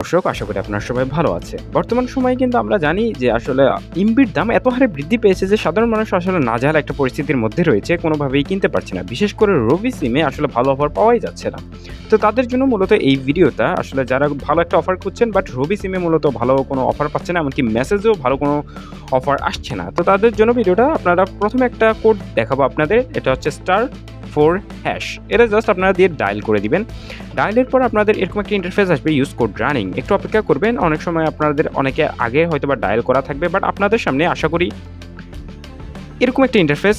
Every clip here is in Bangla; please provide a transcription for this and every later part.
দর্শক, আশা করি আপনার সবাই ভালো আছে বর্তমান সময়ে কিন্তু আমরা জানি যে আসলে ইমবির দাম এত হারে বৃদ্ধি পেয়েছে যে সাধারণ মানুষ আসলে নাজাল একটা পরিস্থিতির মধ্যে রয়েছে, কোনোভাবেই কিনতে পারছে না। বিশেষ করে রবি সিমে আসলে ভালো অফার পাওয়াই যাচ্ছে না। তো তাদের জন্য মূলত এই ভিডিওটা আসলে যারা ভালো একটা অফার খুঁজছেন, বাট রবি সিমে মূলত ভালো কোনো অফার পাচ্ছে না, এমনকি মেসেজেও ভালো কোনো অফার আসছে না। তো তাদের জন্য ভিডিওটা আপনারা প্রথমে একটা কোড দেখাবো আপনাদের। এটা হচ্ছে স্টার ফোর হ্যাশ এটা জাস্ট আপনারা দিয়ে ডায়াল করে দিবেন। ডায়ালের পর আপনাদের এরকম একটা ইন্টারফেস আসবে ইউজ কোড রানিং একটু অপেক্ষা করবেন, অনেক সময় আপনাদের অনেকে আগে হয়তো বা ডায়াল করা থাকবে বাট আপনাদের সামনে আশা করি এরকম একটা ইন্টারফেস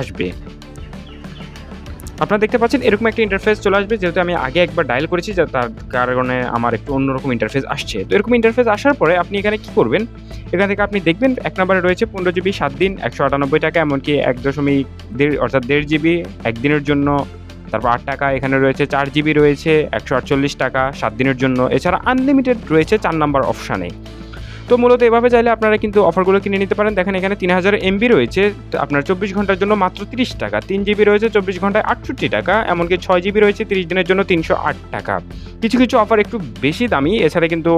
আসবে। আপনারা দেখতে পাচ্ছেন, এরকম একটা ইন্টারফেস চলে আসবে। যেহেতু আমি আগে একবার ডায়াল করেছি, যা তার কারণে আমার একটু অন্যরকম ইন্টারফেস আসছে। তো এরকম ইন্টারফেস আসার পরে আপনি এখানে কি করবেন? এখান থেকে আপনি দেখবেন, এক নম্বরে রয়েছে পনেরো জিবি সাত দিন, একশো আটানব্বই টাকা, এমনকি এক দশমিক দেড়, অর্থাৎ দেড় জিবি একদিনের জন্য। তারপর আট টাকা, এখানে রয়েছে চার জিবি রয়েছে, একশো আটচল্লিশ টাকা, সাত দিনের জন্য। এছাড়া আনলিমিটেড রয়েছে চার নাম্বার অপশানে তো মূলত এভাবে চাইলে আপনারা কিন্তু অফারগুলো কিনে নিতে পারেন। দেখেন এখানে তিন হাজার এমবি রয়েছে আপনার চব্বিশ ঘণ্টার জন্য মাত্র তিরিশ টাকা। তিন জিবি রয়েছে চব্বিশ ঘন্টায় আটষট্টি টাকা, এমনকি ছয় জিবি রয়েছে তিরিশ দিনের জন্য তিনশো আট টাকা। কিছু কিছু অফার একটু বেশি দামি, এছাড়া কিন্তু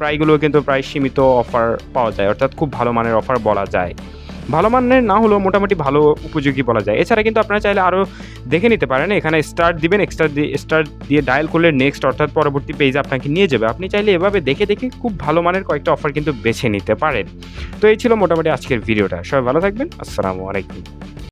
প্রায়গুলো কিন্তু প্রায় সীমিত অফার পাওয়া যায়, অর্থাৎ খুব ভালো মানের অফার বলা যায়। ভালো মানের না হলেও মোটামুটি ভালো উপযোগী বলা যায়। এছাড়া কিন্তু আপনারা চাইলে আরও দেখে নিতে পারেন, এখানে স্টার্ট দিবেন এক্সট্রা দিয়ে স্টার্ট দিয়ে ডায়াল করলে নেক্সট অর্থাৎ পরবর্তী পেজ আপনাকে নিয়ে যাবে। আপনি চাইলে এভাবে দেখে দেখে খুব ভালো মানের কয়েকটা অফার কিন্তু বেছে নিতে পারেন। তো এই ছিল মোটামুটি আজকের ভিডিওটা সবাই ভালো থাকবেন। আসসালামু আলাইকুম।